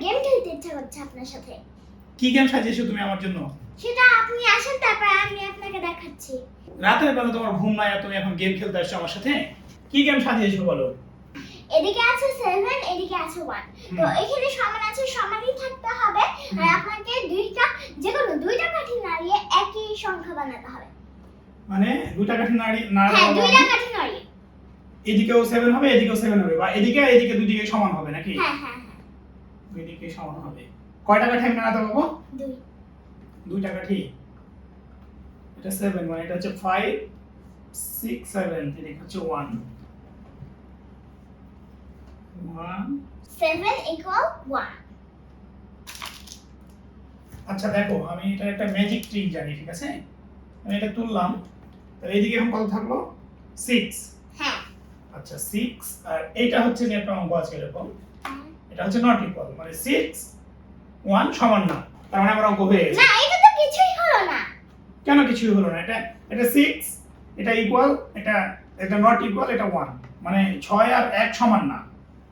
আপনার সাথে। কি গেম সাজিয়েছো তুমি আমার জন্য? সেটা আপনি আসেন তারপর আমি আপনাকে দেখাচ্ছি। রাতের বেলা তোমার ঘুম নাই আর তুমি এখন গেম খেলতে আসছো আমার সাথে? কি গেম সাজিয়েছো বলো? এদিকে আছে সেভেন এদিকে আছে ওয়ান তো এখানে সমান আছে সমানই থাকতে হবে। আর আপনাকে দুইটা যে কোনো দুইটা কাঠি নাড়িয়ে একই সংখ্যা বানাতে হবে। মানে দুইটা কাঠি নাড়ি নাড়া হ্যাঁ দুইটা কাঠি নাড়িয়ে। এদিকেও সেভেন হবে এদিকেও সেভেন হবে বা এদিকে এদিকে দুই দিকে সমান হবে নাকি? হ্যাঁ হ্যাঁ। হ্যাঁ দুই দিকে সমান হবে। কয়টা কাঠি আমি নাড়াতে পাবো দুই। দুইটা কাঠি। এটা সেভেন মানে এটা হচ্ছে ফাইভ সিক্স সেভেন এদিকে হচ্ছে one one seven equal one আচ্ছা দেখো আমি এটা একটা ম্যাজিক ট্রিক জানি ঠিক আছে? আমি এটা তুললাম। তাহলে এইদিকে এখন কত থাকল? সিক্স হ্যাঁ। আচ্ছা সিক্স আর এইটা হচ্ছে যে একটা অঙ্ক আছে এরকম। এটা হচ্ছে নট ইকুয়াল মানে সিক্স ওয়ান সমান না তার মানে আমার অঙ্ক হয়ে গেছে। না এটা তো কিছুই হলো না। কেন কিছুই হলো না? এটা এটা সিক্স এটা ইকুয়াল এটা এটা নট ইকুয়াল এটা ওয়ান মানে ছয় আর এক সমান না।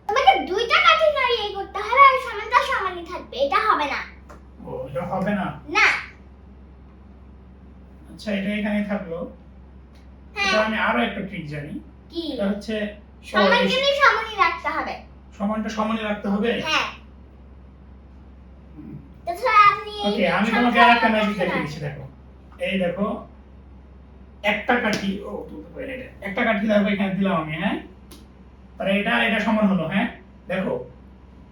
তোমাকে দুইটা কাঠি নাড়িয়ে করতে হবে আর সমানটা সমানই থাকবে এটা হবে না। ও এটা হবে না? না। আচ্ছা এটা এখানে থাকল। হ্যাঁ। এটা আমি আরও একটা ট্রিক জানি। কি? এটা হচ্ছে সমান কিন্তু সমানই রাখতে হবে। সমানটা সমানই রাখতে হবে? হ্যাঁ। ওকে আমি তোমাকে আর একটা ম্যাজিক দেখিয়ে দিচ্ছি দেখো। এই দেখো একটা কাঠি ও তুলতে পারি এটা একটা কাঠি দেখো এখানে দিলাম আমি হ্যাঁ? তাহলে এটা আর এটা সমান হলো হ্যাঁ? দেখো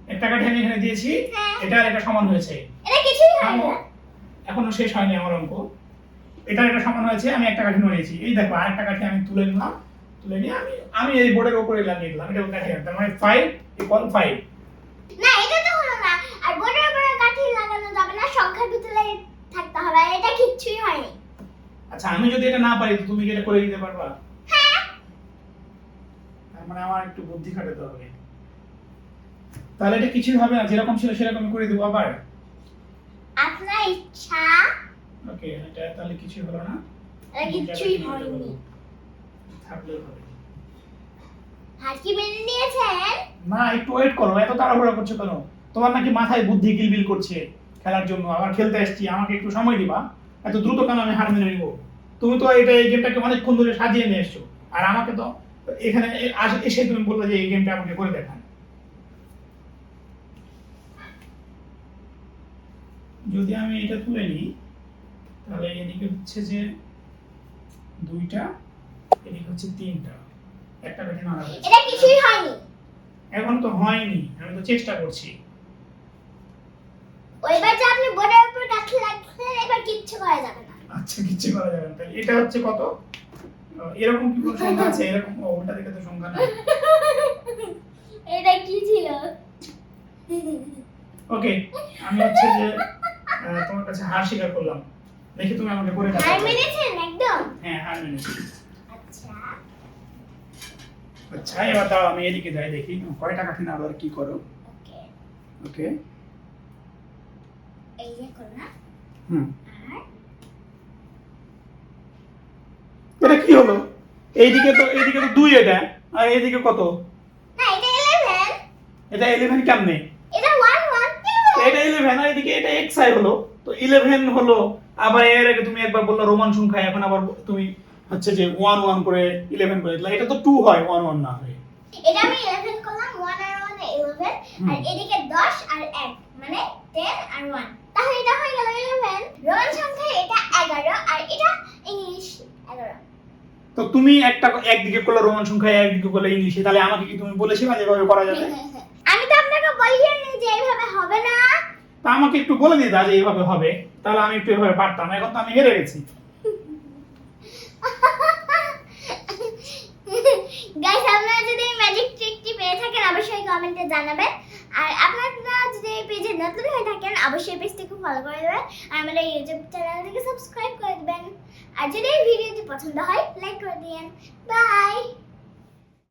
একটা কাঠি আমি এখানে দিয়েছি হ্যাঁ। এটা আর এটা সমান হয়েছে। এটা কিছুই হয় না। এখনও শেষ হয়নি আমার অঙ্ক। এটা এটা সমান হয়েছে আমি একটা কাঠি নড়িয়েছি এই দেখো আরেকটা কাঠি আমি তুলে নিলাম তুলে নিয়ে আমি আমি এই বোর্ডের উপরে লাগিয়ে দিলাম এটা কাঠি তার মানে ফাইভ ইকুয়াল ফাইভ না এটা তো হলো না। আর বোর্ডের উপরে কাঠি লাগানো যাবে না সংখ্যার ভিতরে থাকতে হবে এটা কিচ্ছুই হয়নি। আচ্ছা আমি যদি এটা না পারি তো তুমি কি এটা করে দিতে পারবা? হ্যাঁ। তার মানে আমার একটু বুদ্ধি খাটাতে হবে। তাহলে এটা কিছুই হবে না যেরকম ছিল সেরকম করে দেবো আবার। আপনার ইচ্ছা। ওকে এটা তাহলে কিছুই হলো না। এটা কিচ্ছুই হয়নি। থাকলেও হবে। হাত কি মেনে নিয়েছেন? না, একটু ওয়েট করো, এত তাড়াহুড়া করছ কেন? তোমার নাকি মাথায় বুদ্ধি কিলবিল করছে খেলার জন্য, আবার খেলতে আসছি আমাকে একটু সময় দিবা। এত দ্রুত কেন আমি হার মেনে নিব? তুমি তো এটা, এই গেমটাকে অনেকক্ষণ ধরে সাজিয়ে নিয়ে এসছো। আর আমাকে তো এখানে এসে তুমি বললে যে এই গেমটা আমাকে করে দেখান। যদি আমি এটা তুলে নিই, তাহলে এদিকে হচ্ছে যে দুইটা, এদিকে হচ্ছে তিনটা। একটা নাড়া হয়েছে। এটা কিছুই হয়নি। এখন তো হয়নি আমি তো চেষ্টা করছি। ওইবার যে আপনি বোর্ডের উপর কাঠি লাগছেন এবার কিচ্ছু করা যাবে না। আচ্ছা কিচ্ছু করা যাবে না। তাহলে এটা হচ্ছে কত? এরকম কি কোনো সংখ্যা আছে? এরকম ওটা দেখে তো সংখ্যা না এটা কি ছিল? ওকে আমি হচ্ছে যে তোমার কাছে হার স্বীকার করলাম। দেখি তুমি আমাকে করে হার দেখাও মেনেছেন একদম? হ্যাঁ হার মেনেছি। আচ্ছা। আচ্ছা এবার দাও আমি এদিকে যাই দেখি। কয়টা কাঠি না আবার কি করো? ওকে এই যে হুম। এটা কি হলো? এইদিকে তো এইদিকে তো দুই এটা। আর এইদিকে কত? না এটা ইলেভেন এটা ইলেভেন কেমনে? এটা ইলেভেন আর এদিকে এটা এক্স আই হলো। তো ইলেভেন হলো আবার এর আগে তুমি একবার বলল রোমান সংখ্যা এখন আবার তুমি হচ্ছে যে ওয়ান ওয়ান করে ইলেভেন করে দিলা এটা তো টু হয় ওয়ান ওয়ান না হয়। এটা আমি ইলেভেন করলাম ওয়ান আর ওয়ান ইলেভেন। আর এদিকে দশ আর এক মানে টেন আর ওয়ান তাহলে এটা হয়ে গেল ইলেভেন রোমান সংখ্যা এটা এগারো আর এটা ইংলিশ এগারো। তো তুমি একটা একদিকে করলে রোমান সংখ্যা একদিকে করলে ইংলিশে তাহলে আমাকে কি তুমি বলেছিলে যেভাবে করা যাবে? আমি তো আপনাকে বলিয়ে নি যে এইভাবে হবে না। তা আমাকে একটু বলে দিতা যে এইভাবে হবে তাহলে আমি একটু এভাবে পারতাম এখন তো আমি হেরে গেছি গাইস আপনারা যদি এই ম্যাজিক ট্রিকটি পেয়ে থাকেন অবশ্যই কমেন্টে জানাবেন। আর আপনারা যদি এই পেজে নতুন হয়ে থাকেন, অবশ্যই পেজটিকে ফলো করে দেবেন। আর আমাদের ইউটিউব চ্যানেলটিকে সাবস্ক্রাইব করে দেবেন। আর যদি এই ভিডিওটি পছন্দ হয় লাইক করে দিন বাই